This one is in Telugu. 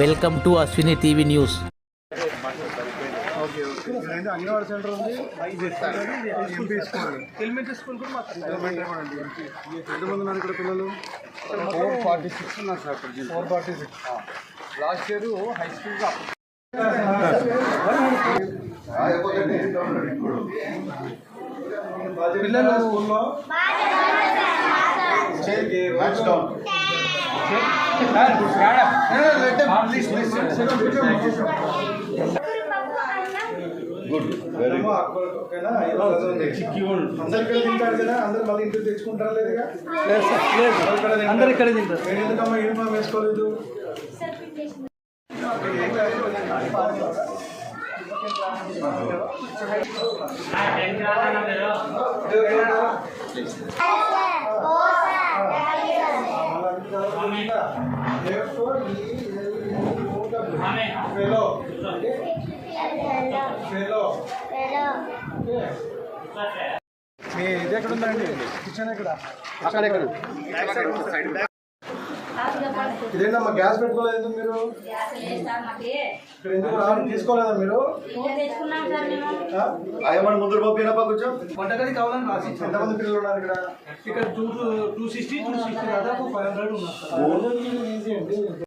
welcome to Ashwini TV news okay okay ఇక్కడైతే అంగన్వాడీ సెంటర్ ఉంది ఇది ఎంపీ స్కూల్ ఎలిమెంటరీ స్కూల్ కూడా మాకు ఎలిమెంటరీ కూడా ఉంది ఎంపీ ఎంతమంది ఉన్నారు ఇక్కడ పిల్లలు ఫోర్ ఫార్టీ సిక్స్ ఉన్నారు సార్ ఇప్పుడు four forty six last year high స్కూల్గా పిల్లలు స్కూల్లో ఓకేనా అందరు తింటారు కదా అందరు మళ్ళీ ఇంటికి తెచ్చుకుంటారా లేదుగా అందరు ఇక్కడ తింటారు నేను ఎందుకమ్మా యూనిఫామ్ వేసుకోలేదు ఫెలో ఫెలో మీ ఇది ఎక్కడ? ఉందండి కిచెన్ ఎక్కడ? అక్కడ ఎక్కడ? ఇదేంటమ్మా గ్యాస్ పెట్టుకోలేదు మీరు? ఇక్కడ ఎందుకు రావడం తీసుకోలేదా మీరు? ఆ? ఆయమని ముందు పంపినప్ప కొంచెం వంటగది కావాలని రాసి ఎంతమంది పిల్లలు ఉన్నారు ఇక్కడ? ఇక్కడ two two sixty two sixty దాదాపు ఫైవ్ హండ్రెడ్ ఉన్నారు. ఈజీ అండి